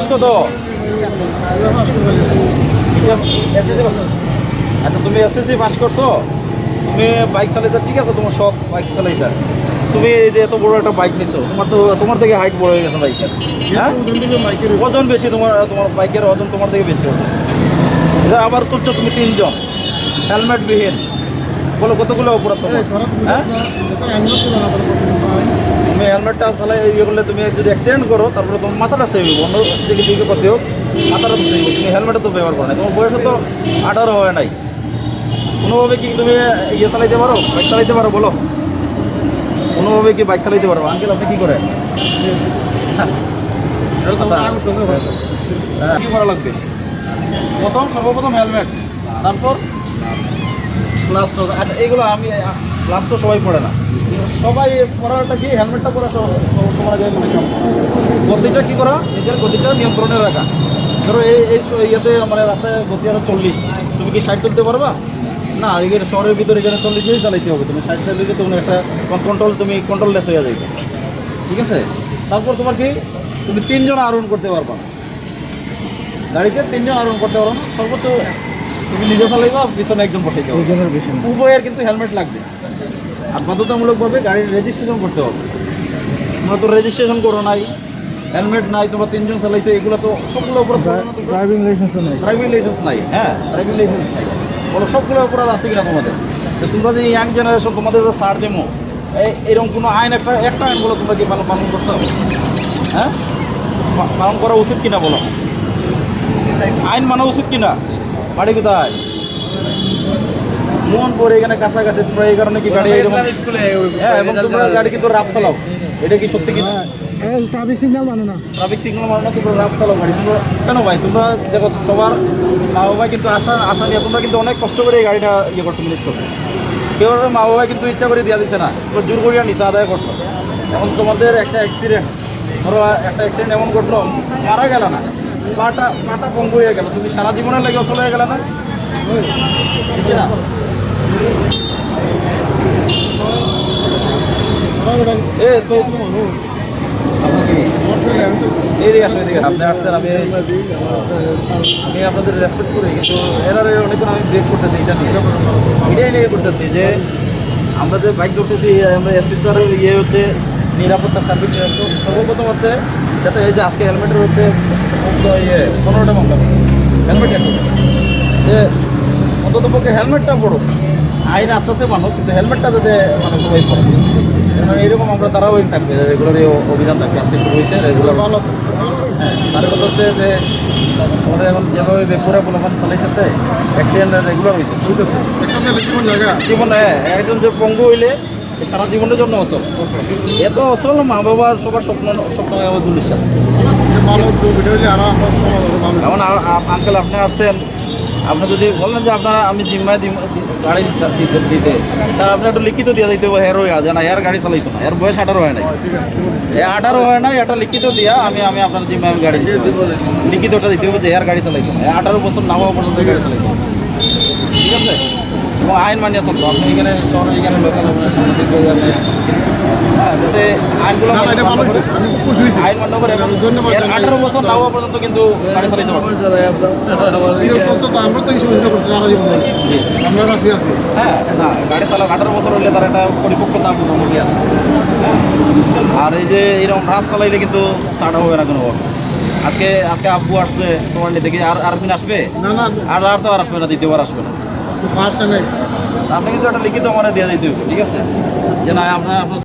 বয়স কত আচ্ছা তুমি এসএসসি পাস করছ? তুমি বাইক চালাইতে, ঠিক আছে, তোমার শখ বাইক চালাইতে। তুমি এই যে এত বড় একটা বাইক নিছো, তোমার তো, তোমার থেকে হাইট বড় হয়ে গেছে বাইকের হ্যাঁ? ওজন বেশি তোমার তোমার বাইকের ওজন তোমার থেকে বেশি ওজন আবার তুলছো তুমি তিনজন। হেলমেট বিহীন। বলো, কতগুলো অপরাধ তোমার? হ্যাঁ? তুমি হেলমেটটা তাহলে ইয়ে করলে তুমি যদি অ্যাক্সিডেন্ট করো তারপরে তোমার মাথাটা সেভ হবে অন্য দিকে দিকে করতে হোক মাথাটা তো সেভ তুমি হেলমেটটা তো ব্যবহার করো না তোমার বয়স তো আঠারো হয় নাই। কোনোভাবে কি তুমি ইয়ে চালাইতে পারো? বাইক চালাইতে পারো? বলো। কোনোভাবে কি বাইক চালাইতে পারো? আঙ্কেল আপনি কি করে হ্যাঁ, কি করা লাগবে? প্রথম সর্বপ্রথম হেলমেট। তারপর গ্লাভস আচ্ছা এগুলো আমি গ্লাভস তো সবাই পড়ে না। সবাই পড়াটা কি হেলমেটটা পরা সব- সব- সবার আগে মনে কাম গতিটা কি করা? নিজের গতিটা নিয়ন্ত্রণে রাখা। ধরো এই এই ইয়েতে মানে রাস্তায় গতি আরও চল্লিশ। তুমি কি সাইড তুলতে পারবা? না এখানে শহরের ভিতরে এখানে চল্লিশেই চালাইতে হবে। তুমি সাইড দিকে তুমি একটা কন্ট্রোল তুমি কন্ট্রোললেস হয়ে যাবে ঠিক আছে? তারপর তোমার কি? তুমি তিনজন আরোহণ করতে পারবা। গাড়িতে তিনজন আরোহণ করতে পারো না? সর্বোচ্চ তুমি নিজে চালাইবা পিছনে একজন বসাই যাব উভয়ের কিন্তু হেলমেট লাগবে। আর বাধ্যতামূলকভাবে গাড়ির রেজিস্ট্রেশন করতে হবে। তোমরা তো রেজিস্ট্রেশন করো নাই হেলমেট নাই তোমরা তিনজন চালাইছো এগুলো তো সবগুলো অপরাধ ড্রাইভিং লাইসেন্স নেই। ড্রাইভিং লাইসেন্স নাই হ্যাঁ ড্রাইভিং লাইসেন্স নাই। বলো সবগুলো অপরাধ আছে কিনা তোমাদের? তো তোমরা যে ইয়াং জেনারেশন তোমাদের যে দেবো এই এরকম কোনো আইন একটা একটা আইন বলো তোমরা কি পালন পালন করছ? হ্যাঁ? পালন করা উচিত কিনা বলো? আইন মানা উচিত কিনা? বাড়ি কোথায়? মন করে এখানে কাছাকাছি তোমরা এই কারণে কি গাড়ি এরকম হ্যাঁ এবং তোমরা গাড়ি কিন্তু রাপ চালাও। এটা কি সত্যি কিনা ট্রাফিক সিগন্যাল মানে না। ট্রাফিক সিগন্যাল মানে না তোমরা রাপ চালাও গাড়ি। তোমরা কেন ভাই? তোমরা দেখো সবার মা বাবা কিন্তু আশা আশা নিয়ে তোমরা কিন্তু অনেক কষ্ট করে এই গাড়িটা ইয়ে করছ ম্যানেজ করছ। কেউ মা বাবা কিন্তু ইচ্ছা করে দিয়া দিচ্ছে না। তোমরা জোর করিয়া নিচে আদায় করছ। এখন তোমাদের একটা অ্যাক্সিডেন্ট ধরো একটা অ্যাক্সিডেন্ট এমন ঘটলো মারা গেল না। পাটা পাটা পঙ্গু হয়ে গেল। তুমি সারা জীবনের লেগে অসল হয়ে গেল না ঠিক না এ আমি আপনাদের রেসপেক্ট করি কিন্তু আমি করতেছি এটা নিয়ে করতেছি যে আমরা যে বাইক ধরতেছি আমরা এসপি স্যারের ইয়ে হচ্ছে নিরাপত্তা সার্ভিস সর্বপ্রথম হচ্ছে যাতে এই যে আজকে হেলমেটের হচ্ছে ইয়ে পনেরোটা মামলা হেলমেট যে অন্তত পক্ষে হেলমেটটা পড়ুক আইন আস্তে আস্তে মানুষ কিন্তু হেলমেটটা যাতে মানুষ সবাই পড়ে কারণ এইরকম আমরা ধারাবাহিক থাকবে রেগুলার অভিযান থাকবে আজকে শুরু হয়েছে রেগুলার হ্যাঁ তার কথা হচ্ছে যে আমাদের এখন যেভাবে বেপুরা বলবান চালাইতেছে অ্যাক্সিডেন্ট রেগুলার হয়েছে ঠিক আছে? জীবনে একজন যে পঙ্গু হইলে সারা জীবনের জন্য অচল। এত অচল মা বাবার সবার স্বপ্ন স্বপ্ন আমার এখন আঙ্কেল আপনি আসছেন আপনি যদি বলেন যে আপনারা আমি জিম্মায় গাড়ি দিতে তার আপনি একটা লিখিত দিয়ে দিতে হবে, হেরো আছে না এর গাড়ি চালাইতো না। এর বয়স আঠারো হয় নাই। এ আঠারো হয় নাই, এটা লিখিত দিয়া আমি আমি আপনার জিম্মায় আমি গাড়ি। লিখিতটা দিতে হবে যে এর গাড়ি চালাইতো না। আঠারো বছর না হওয়া পর্যন্ত গাড়ি চালাইতো ঠিক আছে? এবং আইন মানিয়া চলতো। আপনি এখানে শহরে, এখানে লোকাল সামনে দিকে আপনি যাতে আইনগুলো মান্য করে- আইন মান্য করে ধন্যবাদ আঠারো বছর না হওয়া পর্যন্ত কিন্তু গাড়ি চালাইতে পারবে। হ্যাঁ না গাড়ি চালাক আঠারো বছর হইলে তার একটা পরিপক্কতা মোটামুটি আছে আর। এই যে এরকম রাফ চালাইলে কিন্তু ছাড়া হবে না কোনো। আজকে আজকে আব্বু আসছে তোমার নিতে কি আর আরেকদিন আসবে? আর আর তো আর আসবে না দ্বিতীয়বার আসবে না। আপনি কিন্তু একটা লিখিত মানে দিয়ে দিতে হবে ঠিক আছে? যে না আপনার আপনার